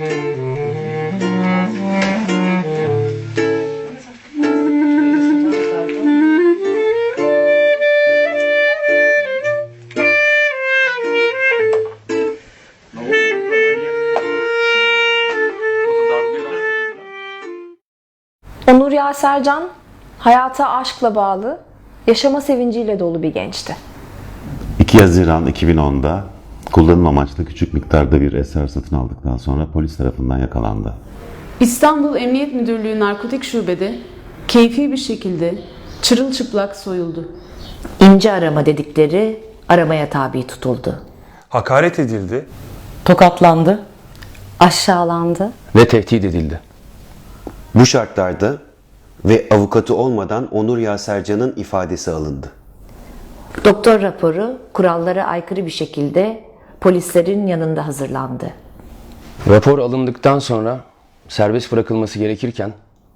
Onur Yasercan hayata aşkla bağlı, yaşama sevinciyle dolu bir gençti. 2 Haziran 2010'da kullanım amaçlı küçük miktarda bir eser satın aldıktan sonra polis tarafından yakalandı. İstanbul Emniyet Müdürlüğü Narkotik Şube'de keyfi bir şekilde çırılçıplak soyuldu. İnce arama dedikleri aramaya tabi tutuldu. Hakaret edildi. Tokatlandı. Aşağılandı. ve tehdit edildi. Bu şartlarda ve avukatı olmadan Onur Yasercan'ın ifadesi alındı. Doktor raporu kurallara aykırı bir şekilde polislerin yanında hazırlandı. Rapor alındıktan sonra serbest bırakılması gerekirken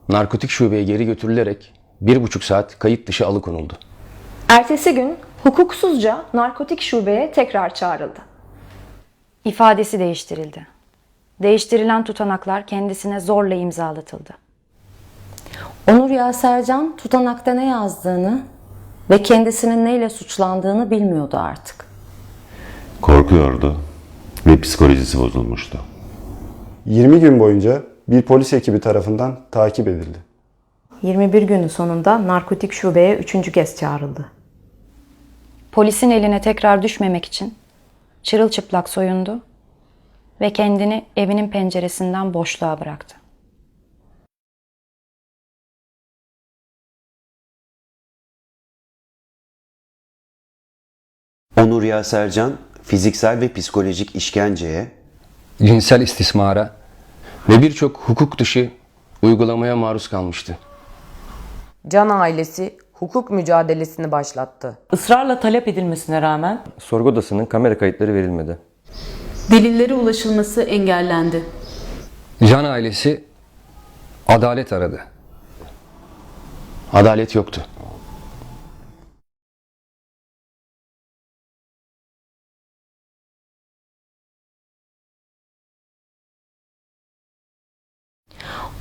narkotik şubeye geri götürülerek bir buçuk saat kayıt dışı alıkonuldu. Ertesi gün hukuksuzca narkotik şubeye tekrar çağrıldı. İfadesi değiştirildi. Değiştirilen tutanaklar kendisine zorla imzalatıldı. Onur Yasercan tutanakta ne yazdığını ve kendisinin neyle suçlandığını bilmiyordu artık. Korkuyordu ve psikolojisi bozulmuştu. 20 gün boyunca bir polis ekibi tarafından takip edildi. 21 günün sonunda narkotik şubeye üçüncü kez çağrıldı. Polisin eline tekrar düşmemek için çırılçıplak soyundu ve kendini evinin penceresinden boşluğa bıraktı. Onur Yasercan fiziksel ve psikolojik işkenceye, Cinsel istismara ve birçok hukuk dışı uygulamaya maruz kalmıştı. Can ailesi hukuk mücadelesini başlattı. Israrla talep edilmesine rağmen Sorgu odasının kamera kayıtları verilmedi. Delillere ulaşılması engellendi. Can ailesi adalet aradı. Adalet yoktu.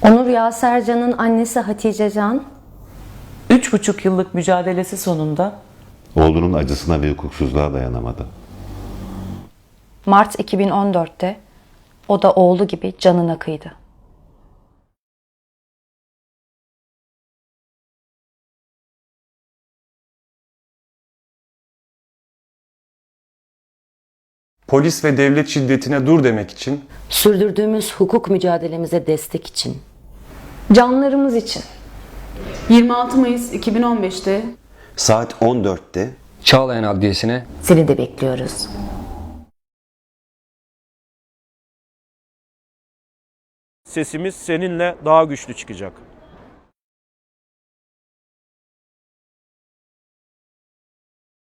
Onur Yasercan'ın annesi Hatice Can, Üç buçuk yıllık mücadelesi sonunda Oğlunun acısına ve hukuksuzluğa dayanamadı. Mart 2014'te o da oğlu gibi canına kıydı. Polis ve devlet şiddetine dur demek için sürdürdüğümüz hukuk mücadelemize destek için Canlarımız için 26 Mayıs 2015'te saat 14'te Çağlayan Adliyesi'ne seni de bekliyoruz. Sesimiz seninle daha güçlü çıkacak.